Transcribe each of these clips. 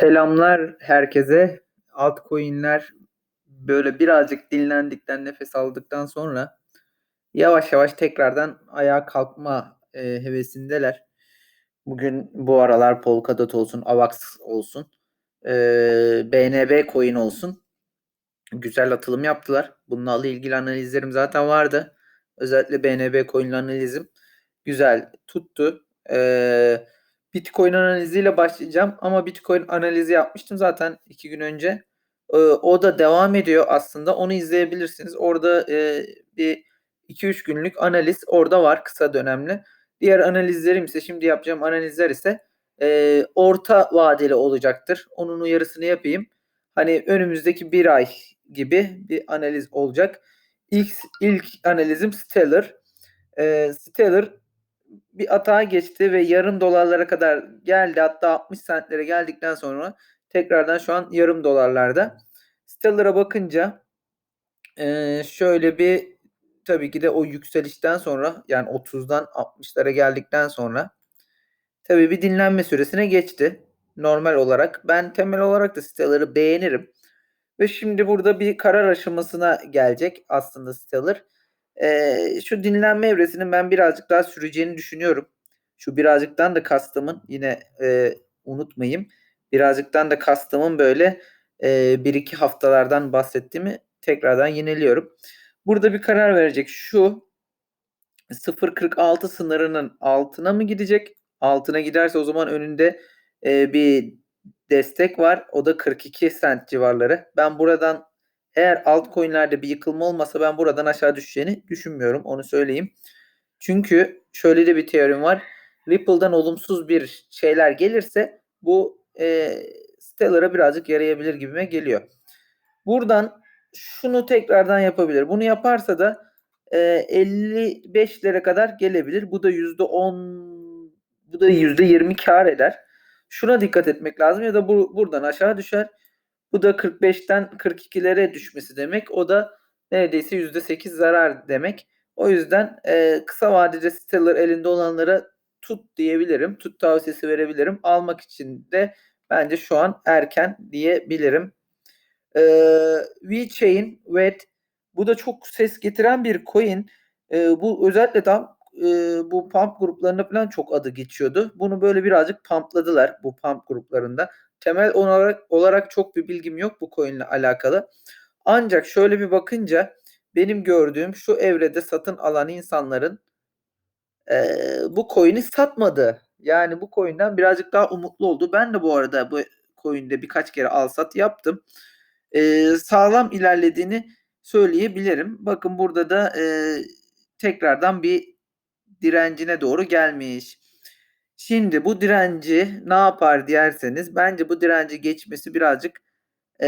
Selamlar herkese. Altcoin'ler böyle birazcık dinlendikten, nefes aldıktan sonra yavaş yavaş tekrardan ayağa kalkma e, hevesindeler. Bugün bu aralar Polkadot olsun, Avax olsun, e, BNB coin olsun. Güzel atılım yaptılar. Bununla ilgili analizlerim zaten vardı. Özellikle BNB coin analizim güzel tuttu. Eee Bitcoin analiziyle başlayacağım ama Bitcoin analizi yapmıştım zaten iki gün önce. Ee, o da devam ediyor aslında. Onu izleyebilirsiniz. Orada e, bir 2-3 günlük analiz orada var kısa dönemli. Diğer analizlerim ise şimdi yapacağım analizler ise e, orta vadeli olacaktır. Onun uyarısını yapayım. Hani önümüzdeki bir ay gibi bir analiz olacak. İlk, ilk analizim Stellar. E, Stellar bir atağa geçti ve yarım dolarlara kadar geldi. Hatta 60 centlere geldikten sonra tekrardan şu an yarım dolarlarda. Stellar'a bakınca şöyle bir tabii ki de o yükselişten sonra yani 30'dan 60'lara geldikten sonra tabii bir dinlenme süresine geçti. Normal olarak. Ben temel olarak da Stellar'ı beğenirim. Ve şimdi burada bir karar aşamasına gelecek aslında Stellar. Ee, şu dinlenme evresinin ben birazcık daha süreceğini düşünüyorum. Şu birazcıktan da kastımın yine e, unutmayayım. Birazcıktan da kastımın böyle e, bir iki haftalardan bahsettiğimi tekrardan yeniliyorum. Burada bir karar verecek. Şu 0.46 sınırının altına mı gidecek? Altına giderse o zaman önünde e, bir destek var. O da 42 sent civarları. Ben buradan eğer altcoin'lerde bir yıkılma olmasa ben buradan aşağı düşeceğini düşünmüyorum. Onu söyleyeyim. Çünkü şöyle de bir teorim var. Ripple'dan olumsuz bir şeyler gelirse bu e, Stellar'a birazcık yarayabilir gibime geliyor. Buradan şunu tekrardan yapabilir. Bunu yaparsa da e, 55'lere kadar gelebilir. Bu da %10 bu da %20 kar eder. Şuna dikkat etmek lazım ya da bu buradan aşağı düşer. Bu da 45'ten 42'lere düşmesi demek. O da neredeyse %8 zarar demek. O yüzden e, kısa vadede Stellar elinde olanlara tut diyebilirim. Tut tavsiyesi verebilirim. Almak için de bence şu an erken diyebilirim. E, VeChain VET bu da çok ses getiren bir coin. E, bu özellikle tam e, bu pump gruplarında falan çok adı geçiyordu. Bunu böyle birazcık pumpladılar bu pump gruplarında. Temel olarak, olarak çok bir bilgim yok bu coin alakalı. Ancak şöyle bir bakınca benim gördüğüm şu evrede satın alan insanların e, bu coin'i satmadı. Yani bu coin'den birazcık daha umutlu oldu. Ben de bu arada bu coin'de birkaç kere al sat yaptım. E, sağlam ilerlediğini söyleyebilirim. Bakın burada da e, tekrardan bir direncine doğru gelmiş. Şimdi bu direnci ne yapar derseniz bence bu direnci geçmesi birazcık e,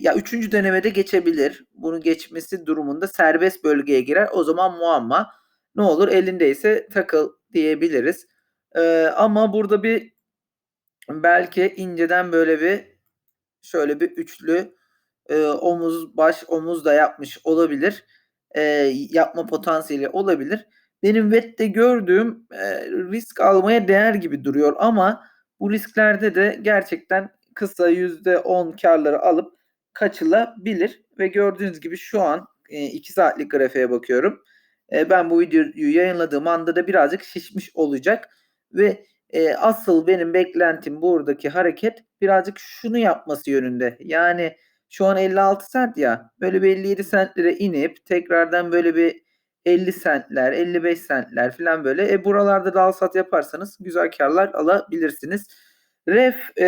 ya üçüncü denemede geçebilir. Bunu geçmesi durumunda serbest bölgeye girer. O zaman muamma ne olur elindeyse takıl diyebiliriz. E, ama burada bir belki inceden böyle bir şöyle bir üçlü e, omuz baş omuz da yapmış olabilir. E, yapma potansiyeli olabilir benim VET'te gördüğüm e, risk almaya değer gibi duruyor ama bu risklerde de gerçekten kısa %10 karları alıp kaçılabilir ve gördüğünüz gibi şu an 2 e, saatlik grafiğe bakıyorum. E, ben bu videoyu yayınladığım anda da birazcık şişmiş olacak ve e, asıl benim beklentim buradaki hareket birazcık şunu yapması yönünde. Yani şu an 56 sent ya böyle bir 57 sentlere inip tekrardan böyle bir 50 centler, 55 centler falan böyle. E buralarda da al sat yaparsanız güzel karlar alabilirsiniz. Ref, e,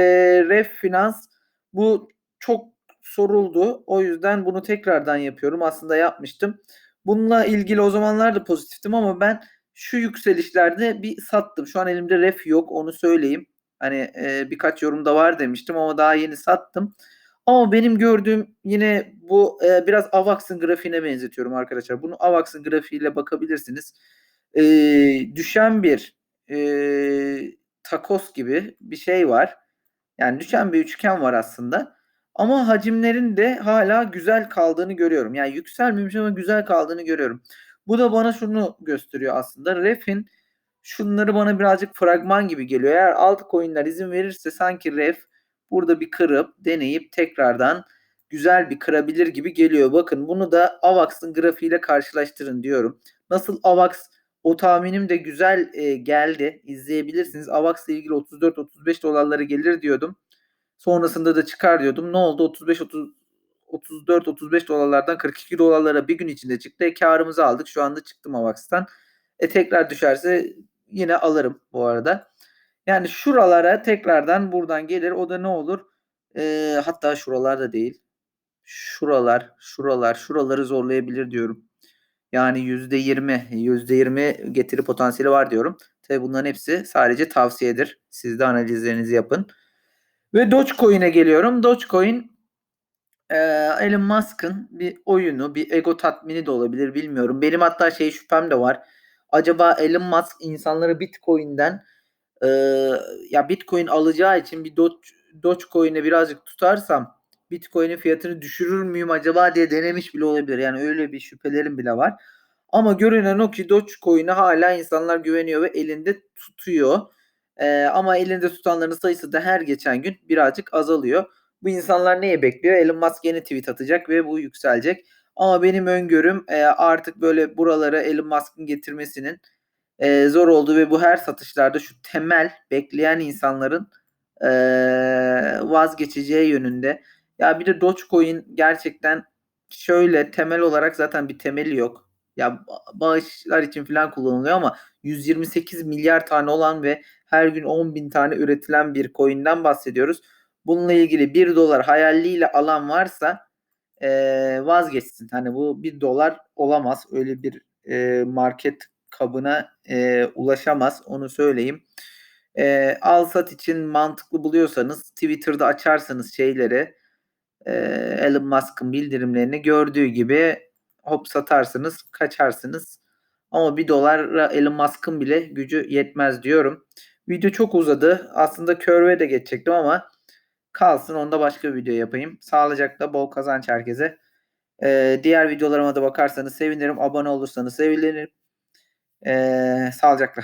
Ref Finans bu çok soruldu. O yüzden bunu tekrardan yapıyorum. Aslında yapmıştım. Bununla ilgili o zamanlar da pozitiftim ama ben şu yükselişlerde bir sattım. Şu an elimde ref yok onu söyleyeyim. Hani e, birkaç yorumda var demiştim ama daha yeni sattım. Ama benim gördüğüm yine bu e, biraz AVAX'ın grafiğine benzetiyorum arkadaşlar. Bunu AVAX'ın grafiğiyle bakabilirsiniz. E, düşen bir e, takos gibi bir şey var. Yani düşen bir üçgen var aslında. Ama hacimlerin de hala güzel kaldığını görüyorum. Yani yükselmemiş ama güzel kaldığını görüyorum. Bu da bana şunu gösteriyor aslında. Ref'in şunları bana birazcık fragman gibi geliyor. Eğer altcoin'ler izin verirse sanki Ref burada bir kırıp deneyip tekrardan güzel bir kırabilir gibi geliyor. Bakın bunu da AVAX'ın grafiğiyle karşılaştırın diyorum. Nasıl AVAX o tahminim de güzel e, geldi. İzleyebilirsiniz. AVAX ile ilgili 34-35 dolarlara gelir diyordum. Sonrasında da çıkar diyordum. Ne oldu? 35 30 34-35 dolarlardan 42 dolarlara bir gün içinde çıktı. E, karımızı aldık. Şu anda çıktım AVAX'tan. E tekrar düşerse yine alırım bu arada. Yani şuralara tekrardan buradan gelir. O da ne olur? E, hatta şuralarda değil. Şuralar, şuralar, şuraları zorlayabilir diyorum. Yani %20, %20 getiri potansiyeli var diyorum. Tabi bunların hepsi sadece tavsiyedir. Siz de analizlerinizi yapın. Ve Dogecoin'e geliyorum. Dogecoin e, Elon Musk'ın bir oyunu, bir ego tatmini de olabilir bilmiyorum. Benim hatta şey şüphem de var. Acaba Elon Musk insanları Bitcoin'den e, ya Bitcoin alacağı için bir Doge, Dogecoin'e birazcık tutarsam Bitcoin'in fiyatını düşürür müyüm acaba diye denemiş bile olabilir. Yani öyle bir şüphelerim bile var. Ama görünen o ki Dogecoin'e hala insanlar güveniyor ve elinde tutuyor. Ee, ama elinde tutanların sayısı da her geçen gün birazcık azalıyor. Bu insanlar neye bekliyor? Elon Musk yeni tweet atacak ve bu yükselecek. Ama benim öngörüm e, artık böyle buralara Elon Musk'ın getirmesinin e, zor olduğu ve bu her satışlarda şu temel bekleyen insanların e, vazgeçeceği yönünde. Ya bir de Dogecoin gerçekten şöyle temel olarak zaten bir temeli yok. Ya bağışlar için falan kullanılıyor ama 128 milyar tane olan ve her gün 10 bin tane üretilen bir coin'den bahsediyoruz. Bununla ilgili 1 dolar hayalliyle alan varsa e, vazgeçsin. Hani bu 1 dolar olamaz. Öyle bir e, market kabına e, ulaşamaz. Onu söyleyeyim. E, al için mantıklı buluyorsanız Twitter'da açarsanız şeyleri e, Elon Musk'ın bildirimlerini gördüğü gibi hop satarsınız kaçarsınız. Ama bir dolar Elon Musk'ın bile gücü yetmez diyorum. Video çok uzadı. Aslında Curve'e de geçecektim ama kalsın onda başka bir video yapayım. Sağlıcakla bol kazanç herkese. Ee, diğer videolarıma da bakarsanız sevinirim. Abone olursanız sevinirim. Ee, sağlıcakla.